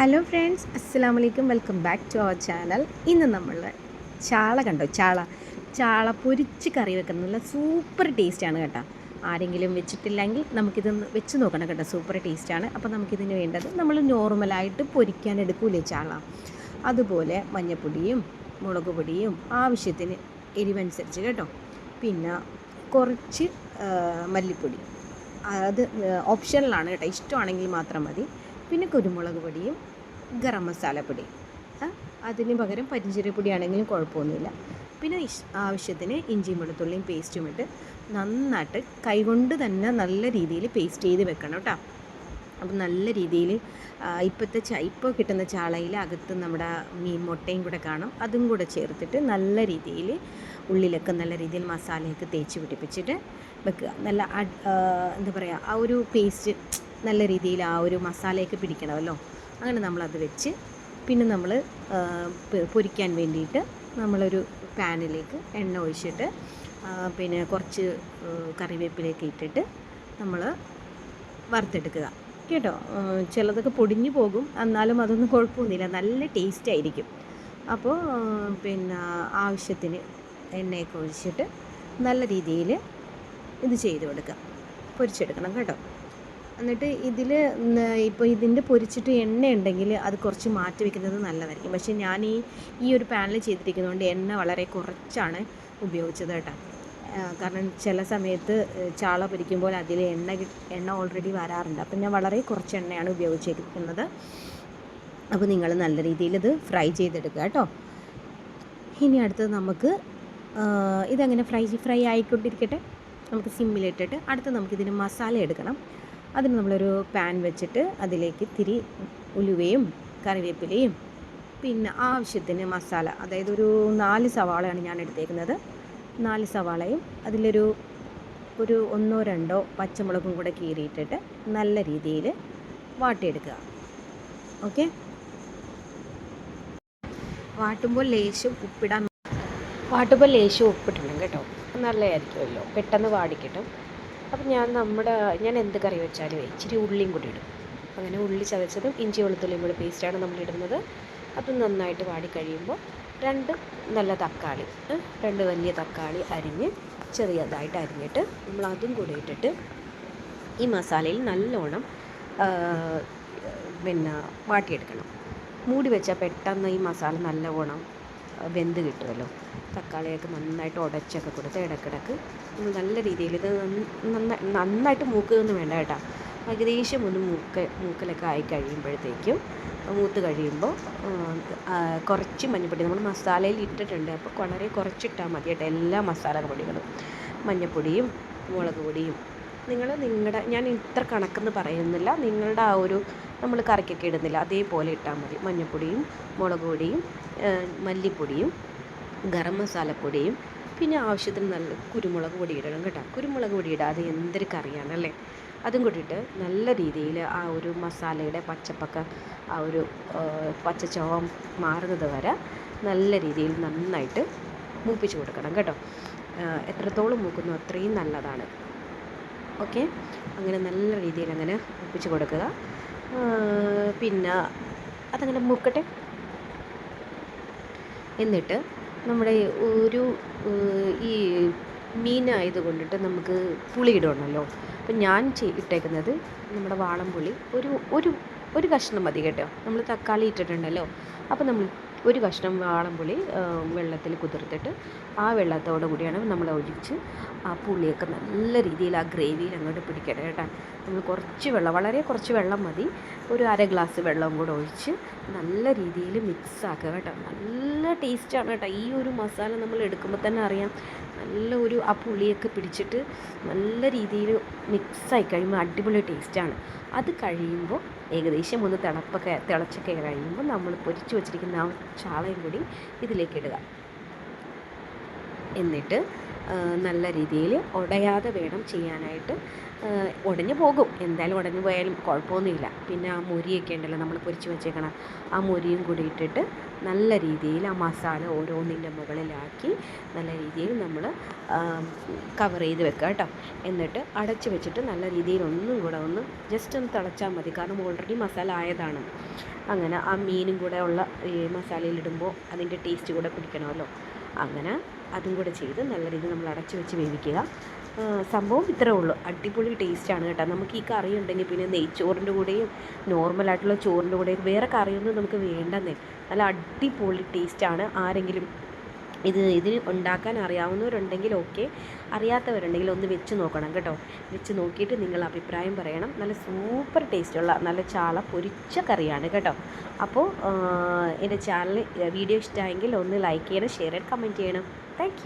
Hello friends അസ്സാം വലൈക്കും welcome back to our channel ഇന്ന് നമ്മൾ ചാള കണ്ടോ? ചാള. ചാള പൊരിച്ച് കറി വെക്കുന്ന നല്ല സൂപ്പർ ടേസ്റ്റാണ് കേട്ടോ. ആരെങ്കിലും വെച്ചിട്ടില്ലെങ്കിൽ നമുക്കിതൊന്ന് വെച്ച് നോക്കണം കേട്ടോ. സൂപ്പർ ടേസ്റ്റാണ് അപ്പോൾ നമുക്കിതിന് വേണ്ടത് നമ്മൾ നോർമലായിട്ട് പൊരിക്കാൻ എടുക്കൂലേ ചാള? അതുപോലെ മഞ്ഞപ്പൊടിയും മുളക് പൊടിയും ആവശ്യത്തിന് എരിവനുസരിച്ച് കേട്ടോ. പിന്നെ കുറച്ച് മല്ലിപ്പൊടി. അത് ഓപ്ഷനിലാണ് കേട്ടോ. ഇഷ്ടമാണെങ്കിൽ മാത്രം മതി. പിന്നെ കുരുമുളക് പൊടിയും ഗരം മസാലപ്പൊടി അതിന് പകരം പരിഞ്ചീരപ്പൊടി ആണെങ്കിലും കുഴപ്പമൊന്നുമില്ല. പിന്നെ ആവശ്യത്തിന് ഇഞ്ചിയും വെളുത്തുള്ളിയും പേസ്റ്റും ഇട്ട് നന്നായിട്ട് കൈകൊണ്ട് തന്നെ നല്ല രീതിയിൽ പേസ്റ്റ് ചെയ്ത് വെക്കണം കേട്ടോ. അപ്പം നല്ല രീതിയിൽ ഇപ്പോഴത്തെ ച ഇപ്പോൾ കിട്ടുന്ന ചാളയിൽ അകത്ത് നമ്മുടെ മീൻ മുട്ടയും കൂടെ കാണും. അതും കൂടെ ചേർത്തിട്ട് നല്ല രീതിയിൽ ഉള്ളിലൊക്കെ നല്ല രീതിയിൽ മസാലയൊക്കെ തേച്ച് പിടിപ്പിച്ചിട്ട് വെക്കുക. നല്ല എന്താ പറയുക ആ ഒരു പേസ്റ്റ് നല്ല രീതിയിൽ ആ ഒരു മസാലയൊക്കെ പിടിക്കണമല്ലോ. അങ്ങനെ നമ്മളത് വെച്ച് പിന്നെ നമ്മൾ പൊരിക്കാൻ വേണ്ടിയിട്ട് നമ്മളൊരു പാനിലേക്ക് എണ്ണ ഒഴിച്ചിട്ട് പിന്നെ കുറച്ച് കറിവേപ്പിലേക്ക് ഇട്ടിട്ട് നമ്മൾ വറുത്തെടുക്കുക. കേട്ടോ? ചിലതൊക്കെ പൊടിഞ്ഞു പോകും. എന്നാലും അതൊന്നും കുഴപ്പമൊന്നുമില്ല. നല്ല ടേസ്റ്റ് ആയിരിക്കും. അപ്പോൾ പിന്നെ ആവശ്യത്തിന് എണ്ണയൊക്കെ ഒഴിച്ചിട്ട് നല്ല രീതിയിൽ ഇത് ചെയ്ത് കൊടുക്കുക. പൊരിച്ചെടുക്കണം കേട്ടോ? എന്നിട്ട് ഇതിൽ ഇപ്പോൾ ഇതിന്റെ പൊരിച്ചിട്ട് എണ്ണ ഉണ്ടെങ്കിൽ അത് കുറച്ച് മാറ്റി വെക്കുന്നത് നല്ലതായിരിക്കും. പക്ഷേ ഞാൻ ഈ ഈ ഒരു പാനിൽ ചെയ്തിരിക്കുന്നതുകൊണ്ട് എണ്ണ വളരെ കുറച്ചാണ് ഉപയോഗിച്ചത് കേട്ടോ. കാരണം ചില സമയത്ത് ചാള പൊരിക്കുമ്പോൾ അതിൽ എണ്ണ എണ്ണ ഓൾറെഡി വരാറുണ്ട്. അപ്പം ഞാൻ വളരെ കുറച്ച് എണ്ണയാണ് ഉപയോഗിച്ചിരിക്കുന്നത് അപ്പോൾ നിങ്ങൾ നല്ല രീതിയിൽ ഇത് ഫ്രൈ ചെയ്തെടുക്കുക കേട്ടോ. ഇനി അടുത്തത് നമുക്ക് ഇതങ്ങനെ ഫ്രൈ ഫ്രൈ ആയിക്കൊണ്ടിരിക്കട്ടെ? നമുക്ക് സിമ്മിലിട്ടിട്ട് അടുത്ത് നമുക്കിതിന് മസാല എടുക്കണം. അതിന് നമ്മളൊരു പാൻ വെച്ചിട്ട് അതിലേക്ക് തിരി ഉലുവയും കറിവേപ്പിലയും പിന്നെ ആവശ്യത്തിന് മസാല അതായത് ഒരു നാല് സവാളയാണ് ഞാൻ എടുത്തേക്കുന്നത്. നാല് സവാളയും അതിലൊരു ഒരു ഒന്നോ രണ്ടോ പച്ചമുളകും കൂടെ കീറിയിട്ടിട്ട് നല്ല രീതിയിൽ വാട്ടിയെടുക്കുക. ഓക്കെ? വാട്ടുമ്പോൾ ലേശം ഉപ്പിടാൻ വാട്ടുമ്പോൾ ലേശം ഉപ്പിട്ടിടും കേട്ടോ. നല്ലതായിരിക്കുമല്ലോ. പെട്ടെന്ന് വാടിക്കിട്ടും. അപ്പം ഞാൻ നമ്മുടെ ഞാൻ എന്ത് കറി വെച്ചാലും ഇച്ചിരി ഉള്ളിയും കൂടി ഇടും. അങ്ങനെ ഉള്ളി ചതച്ചതും ഇഞ്ചി വെളുത്തുള്ളിയും കൂടി പേസ്റ്റാണ് നമ്മളിടുന്നത് അത് നന്നായിട്ട് വാടി കഴിയുമ്പോൾ രണ്ട് നല്ല തക്കാളി രണ്ട് വലിയ തക്കാളി അരിഞ്ഞ് ചെറിയതായിട്ട് അരിഞ്ഞിട്ട് നമ്മൾ അതും കൂടി ഇട്ടിട്ട് ഈ മസാലയിൽ നല്ലോണം പിന്നെ വാട്ടിയെടുക്കണം. മൂടി വെച്ചാൽ പെട്ടെന്ന് ഈ മസാല നല്ലവണ്ണം വെന്ത് കിട്ടുമല്ലോ. തക്കാളിയൊക്കെ നന്നായിട്ട് ഉടച്ചൊക്കെ കൊടുത്ത് ഇടക്കിടക്ക് നല്ല രീതിയിൽ ഇത് നന്നായി നന്നായിട്ട് മൂക്കുകയൊന്നും വേണ്ട കേട്ടോ. ഏകദേശം ഒന്ന് മൂക്ക് മൂക്കലൊക്കെ ആയി കഴിയുമ്പോഴത്തേക്കും മൂത്ത് കഴിയുമ്പോൾ കുറച്ച് മഞ്ഞൾപ്പൊടി നമ്മൾ മസാലയിൽ ഇട്ടിട്ടുണ്ട്. അപ്പോൾ വളരെ കുറച്ചിട്ടാൽ മതി കേട്ടോ എല്ലാ മസാല പൊടികളും. മഞ്ഞൾപ്പൊടിയും മുളക് പൊടിയും നിങ്ങൾ നിങ്ങളുടെ ഞാൻ ഇത്ര കണക്കെന്ന് പറയുന്നില്ല. നിങ്ങളുടെ ആ ഒരു നമ്മൾ കറിക്കൊക്കെ ഇടുന്നില്ല. അതേപോലെ ഇട്ടാൽ മതി. മഞ്ഞൾപ്പൊടിയും മുളക് പൊടിയും മല്ലിപ്പൊടിയും ഗരം മസാലപ്പൊടിയും പിന്നെ ആവശ്യത്തിന് നല്ല കുരുമുളക് പൊടി ഇടണം കേട്ടോ. കുരുമുളക് പൊടി ഇടാതെ എന്തൊരു കറിയാണല്ലേ അതും കൂടിയിട്ട് നല്ല രീതിയിൽ ആ ഒരു മസാലയുടെ പച്ചപ്പൊക്കെ ആ ഒരു പച്ച പച്ചച്ചവം മാറുന്നത് വരെ നല്ല രീതിയിൽ നന്നായിട്ട് മൂപ്പിച്ച് കൊടുക്കണം കേട്ടോ. എത്രത്തോളം മൂക്കുന്നു അത്രയും നല്ലതാണ്. ഓക്കെ. അങ്ങനെ നല്ല രീതിയിൽ അങ്ങനെ ഒപ്പിച്ച് കൊടുക്കുക. പിന്നെ അതങ്ങനെ മുക്കട്ടെ എന്നിട്ട് നമ്മുടെ ഒരു ഈ മീനായത് കൊണ്ടിട്ട് നമുക്ക് പുളി ഇടണമല്ലോ അപ്പം ഞാൻ ഇട്ടേക്കുന്നത് നമ്മുടെ വാളംപുളി. ഒരു ഒരു ഒരു കഷ്ണം മതി കേട്ടോ. നമ്മൾ തക്കാളി ഇട്ടിട്ടുണ്ടല്ലോ. അപ്പോൾ നമ്മൾ ഒരു കഷ്ണം വാളംപുളി വെള്ളത്തിൽ കുതിർത്തിട്ട് ആ വെള്ളത്തോടു കൂടിയാണ് നമ്മൾ ഒഴിച്ച് ആ പുളിയൊക്കെ നല്ല രീതിയിൽ ആ ഗ്രേവിയിൽ അങ്ങോട്ട് പിടിക്കട്ടെ കേട്ടോ. നമ്മൾ കുറച്ച് വെള്ളം വളരെ കുറച്ച് വെള്ളം മതി. ഒരു അര ഗ്ലാസ് വെള്ളം കൂടെ ഒഴിച്ച് നല്ല രീതിയിൽ മിക്സ് ആക്കുക കേട്ടോ. നല്ല ടേസ്റ്റാണ് കേട്ടോ. ഈ ഒരു മസാല നമ്മൾ എടുക്കുമ്പോൾ തന്നെ അറിയാം. നല്ല ഒരു ആ പുളിയൊക്കെ പിടിച്ചിട്ട് നല്ല രീതിയിൽ മിക്സായി കഴിയുമ്പോൾ അടിപൊളി ടേസ്റ്റാണ്. അത് കഴിയുമ്പോൾ ഏകദേശം ഒന്ന് തിളപ്പൊക്കെ തിളച്ചൊക്കെ കഴിയുമ്പോൾ നമ്മൾ പൊരിച്ചു വെച്ചിരിക്കുന്ന ആ ചാളയും കൂടി ഇതിലേക്ക് ഇടുക. എന്നിട്ട് നല്ല രീതിയിൽ ഉടയാതെ വേണം ചെയ്യാനായിട്ട്. ഉടഞ്ഞു പോകും. എന്തായാലും ഉടഞ്ഞു പോയാലും കുഴപ്പമൊന്നുമില്ല. പിന്നെ ആ മുരിയൊക്കെ ഉണ്ടല്ലോ നമ്മൾ പൊരിച്ച് വെച്ചേക്കണം ആ മുരിയും കൂടി ഇട്ടിട്ട് നല്ല രീതിയിൽ ആ മസാല ഓരോന്നിന്റെ മുകളിലാക്കി നല്ല രീതിയിൽ നമ്മൾ കവർ ചെയ്ത് വെക്കുക കേട്ടോ. എന്നിട്ട് അടച്ച് വെച്ചിട്ട് നല്ല രീതിയിൽ ഒന്നും കൂടെ ഒന്ന് ജസ്റ്റ് ഒന്ന് തിളച്ചാൽ മതി. കാരണം ഓൾറെഡി മസാല ആയതാണ്. അങ്ങനെ ആ മീനും കൂടെ ഉള്ള ഈ മസാലയിലിടുമ്പോൾ അതിന്റെ ടേസ്റ്റ് കൂടെ പിടിക്കണമല്ലോ. അങ്ങനെ അതും കൂടെ ചെയ്ത് നല്ല രീതിയിൽ നമ്മൾ അടച്ചു വെച്ച് വേവിക്കുക. സംഭവം ഇത്രേ ഉള്ളൂ. അടിപൊളി ടേസ്റ്റാണ് കേട്ടോ. നമുക്ക് ഈ കറി ഉണ്ടെങ്കിൽ പിന്നെ നെയ്ച്ചോറിന്റെ കൂടെയും നോർമലായിട്ടുള്ള ചോറിന്റെ കൂടെയും വേറെ കറിയൊന്നും നമുക്ക് വേണ്ടെന്നേ. നല്ല അടിപൊളി ടേസ്റ്റാണ് ആരെങ്കിലും ഇത് ഇതിൽ ഉണ്ടാക്കാൻ അറിയാവുന്നവരുണ്ടെങ്കിൽ ഓക്കെ അറിയാത്തവരുണ്ടെങ്കിൽ ഒന്ന് വെച്ച് നോക്കണം കേട്ടോ. വെച്ച് നോക്കിയിട്ട് നിങ്ങൾ അഭിപ്രായം പറയണം. നല്ല സൂപ്പർ ടേസ്റ്റുള്ള നല്ല ചാള പൊരിച്ച കറിയാണ് കേട്ടോ. അപ്പോൾ എന്റെ ചാനൽ വീഡിയോ ഇഷ്ടമായെങ്കിൽ ഒന്ന് ലൈക്ക് ചെയ്യണം ഷെയർ ചെയ്യണം കമന്റ് ചെയ്യണം. താങ്ക്